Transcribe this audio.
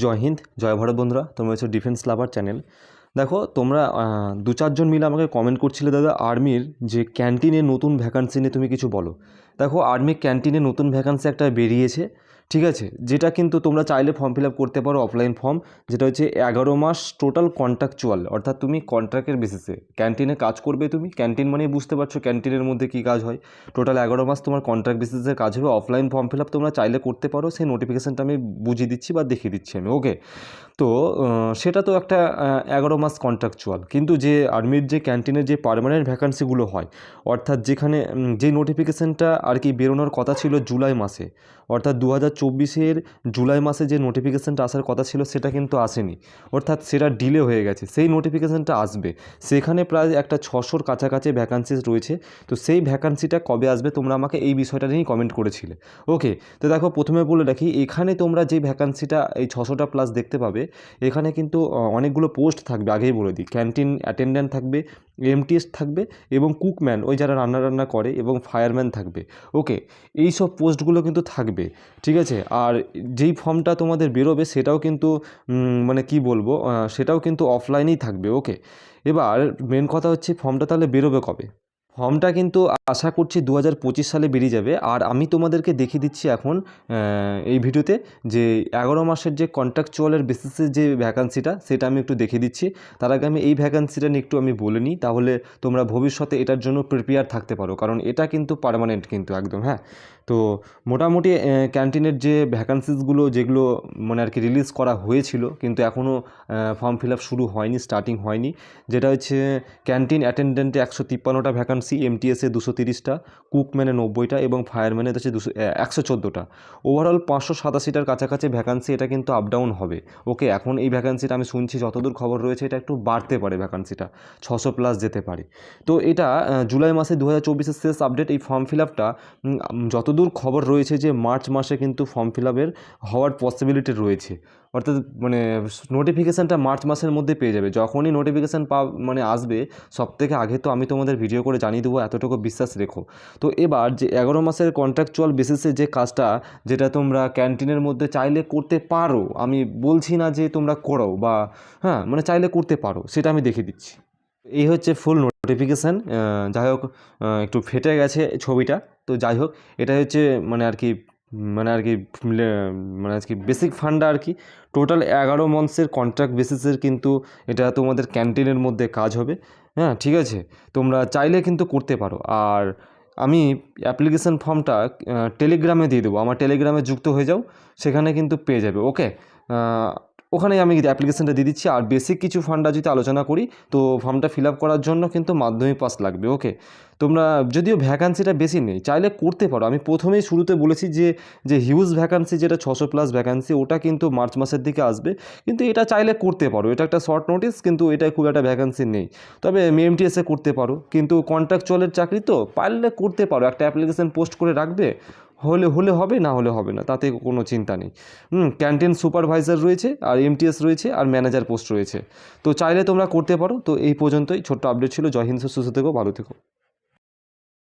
জয় হিন্দ, জয় ভারত বন্ধুরা, তোমরা হচ্ছে ডিফেন্স লাভার চ্যানেল দেখো, তোমরা দু চারজন মিলে আমাকে কমেন্ট করছিলে দাদা আর্মির যে ক্যান্টিনে নতুন ভ্যাকান্সি নিয়ে তুমি কিছু বলো। দেখো আর্মি ক্যান্টিনে নতুন ভ্যাকান্সি একটা বেরিয়েছে। ঠিক আছে? যেটা কিন্তু তোমরা চাইলে ফর্ম ফিল করতে পারো অফলাইন ফর্ম যেটা হচ্ছে এগারো মাস টোটাল কন্ট্রাকচুয়াল অর্থাৎ তুমি কন্ট্রাক্টের বেসিসে ক্যান্টিনে কাজ করবে তুমি। ক্যান্টিন মানেই বুঝতে পারছ ক্যান্টিনের মধ্যে কী কাজ হয়। টোটাল এগারো মাস তোমার কন্ট্রাক্ট বেসিসে কাজ হবে। অফলাইন ফর্ম ফিল তোমরা চাইলে করতে পারো। সেই নোটিফিকেশানটা আমি বুঝিয়ে দিচ্ছি বা দেখিয়ে দিচ্ছি আমি ওকে তো সেটা তো একটা এগারো মাস কন্ট্রাকচুয়াল কিন্তু যে আর্মির যে ক্যান্টিনের যে পার্মানেন্ট ভ্যাকান্সিগুলো হয়, অর্থাৎ যেখানে যে নোটিফিকেশানটা আর কি বেরোনোর কথা ছিল জুলাই মাসে, অর্থাৎ দু হাজার চব্বিশের জুলাই মাসে যে নোটিফিকেশানটা আসার কথা ছিল, সেটা কিন্তু আসেনি। অর্থাৎ সেটা ডিলে হয়ে গেছে। সেই নোটিফিকেশানটা আসবে। সেখানে প্রায় একটা ছশোর কাছাকাছি ভ্যাকান্সিস রয়েছে। তো সেই ভ্যাকান্সিটা কবে আসবে, তোমরা আমাকে এই বিষয়টা নিয়েই কমেন্ট করেছিলে। ওকে তো দেখো, প্রথমে বলে রাখি, এখানে তোমরা যে ভ্যাকান্সিটা এই ছশোটা প্লাস দেখতে পাবে, এখানে কিন্তু অনেকগুলো পোস্ট থাকবে, আগেই বলে দিই। ক্যান্টিন অ্যাটেন্ডেন্ট থাকবে এমটিএস থাকবে এবং কুকম্যান, ওই যারা রান্না রান্না করে এবং ফায়ারম্যান থাকবে। ওকে এই সব পোস্টগুলো কিন্তু থাকবে, ঠিক আছে? আর যেই ফর্মটা তোমাদের বেরোবে সেটাও কিন্তু মানে কি বলব সেটাও কিন্তু অফলাইনেই থাকবে ওকে এবার মেন কথা হচ্ছে ফর্মটা তাহলে বেরোবে কবে? ফর্মটা কিন্তু আশা করছি দু হাজার পঁচিশ সালে বেরিয়ে যাবে। আর আমি তোমাদেরকে দেখিয়ে দিচ্ছি এখন এই ভিডিওতে যে এগারো মাসের যে কন্ট্রাকচুয়ালের বেসিসের যে ভ্যাকান্সিটা সেটা আমি একটু দেখিয়ে দিচ্ছি। তার আগে আমি এই ভ্যাকান্সিটা নিয়ে একটু আমি বলে নিই। তাহলে তোমরা ভবিষ্যতে এটার জন্য প্রিপেয়ার থাকতে পারো। কারণ এটা কিন্তু পার্মানেন্ট কিন্তু একদম হ্যাঁ? তো মোটামুটি ক্যান্টিনের যে ভ্যাকান্সিসগুলো যেগুলো মানে আর কি রিলিজ করা হয়েছিল, কিন্তু এখনও ফর্ম ফিল আপ শুরু হয়নি স্টার্টিং হয়নি। যেটা হচ্ছে ক্যান্টিন অ্যাটেন্ডেন্টে একশো তিপ্পান্নটা ভ্যাকান্সি এমটিএসে দুশো তিরিশটা, কুকম্যানে নব্বইটা এবং ফায়ারম্যানে হচ্ছে দুশো একশো চোদ্দোটা। ওভারঅল পাঁচশো সাতাশিটার কাছাকাছি ভ্যাকান্সি এটা কিন্তু আপ ডাউন হবে। ওকে এখন এই ভ্যাকান্সিটা আমি শুনছি যতদূর খবর রয়েছে এটা একটু বাড়তে পারে ভ্যাকান্সিটা ছশো প্লাস যেতে পারে। তো এটা জুলাই মাসে দু হাজার চব্বিশের শেষ আপডেট এই ফর্ম ফিল আপটা যতদূর খবর রয়েছে যে মার্চ মাসে কিন্তু ফর্ম ফিল আপের হওয়ার পসিবিলিটি রয়েছে। অর্থাৎ মানে নোটিফিকেশানটা মার্চ মাসের মধ্যে পেয়ে যাবে। যখনই নোটিফিকেশান পা মানে আসবে সব থেকে আগে তো আমি তোমাদের ভিডিও করে জানিয়ে দেবো এতটুকু বিশ্বাস রেখো। তো এবার যে এগারো মাসের কন্ট্রাকচুয়াল বেসিসে যে কাজটা, যেটা তোমরা ক্যান্টিনের মধ্যে চাইলে করতে পারো, আমি বলছি না যে তোমরা করো বা হ্যাঁ মানে চাইলে করতে পারো, সেটা আমি দেখিয়ে দিচ্ছি। এই হচ্ছে ফুল নোটিফিকেশান যাই হোক একটু ফেটে গেছে ছবিটা, তো যাই হোক, এটা হচ্ছে মানে আর কি মানে আর কি মানে আর কি বেসিক ফান্ডা আর কি টোটাল এগারো মান্থসের কন্ট্রাক্ট বেসিসের কিন্তু এটা তোমাদের ক্যান্টিনের মধ্যে কাজ হবে। হ্যাঁ ঠিক আছে। তোমরা চাইলে কিন্তু করতে পারো। আর আমি অ্যাপ্লিকেশান ফর্মটা টেলিগ্রামে দিয়ে দেবো। আমার টেলিগ্রামে যুক্ত হয়ে যাও, সেখানে কিন্তু পেয়ে যাবে। ওকে ওখানে আমি অ্যাপ্লিকেশনটা দিয়ে দিচ্ছি। আর বেসিক কিছু ফান্ডা যদি আলোচনা করি, তো ফর্মটা ফিল আপ করার জন্য কিন্তু মাধ্যমিক পাস লাগবে ওকে তোমরা যদিও ভ্যাকান্সিটা বেশি নেই, চাইলে করতে পারো। আমি প্রথমেই শুরুতে বলেছি যে যে হিউজ ভ্যাকান্সি যেটা ছশো প্লাস ভ্যাকান্সি ওটা কিন্তু মার্চ মাসের দিকে আসবে। কিন্তু এটা চাইলে করতে পারো। এটা একটা শর্ট নোটিস কিন্তু এটা খুব একটা ভ্যাকান্সি নেই। তবে এমটিএসে করতে পারো। কিন্তু কন্ট্রাকচুয়ালের চাকরি তো পারলে করতে পারো। একটা অ্যাপ্লিকেশন পোস্ট করে রাখবে হলে হলে হবে, না হলে হবে না, তাতে কোনো চিন্তা নেই। হুম ক্যান্টিন সুপারভাইজার রয়েছে আর এমটিএস রয়েছে আর ম্যানেজার পোস্ট রয়েছে। তো চাইলে তোমরা করতে পারো। তো এই পর্যন্তই। ছোট্ট আপডেট ছিল। জয় হিন্দ, সুস্থ থেকো, ভালো থেকো।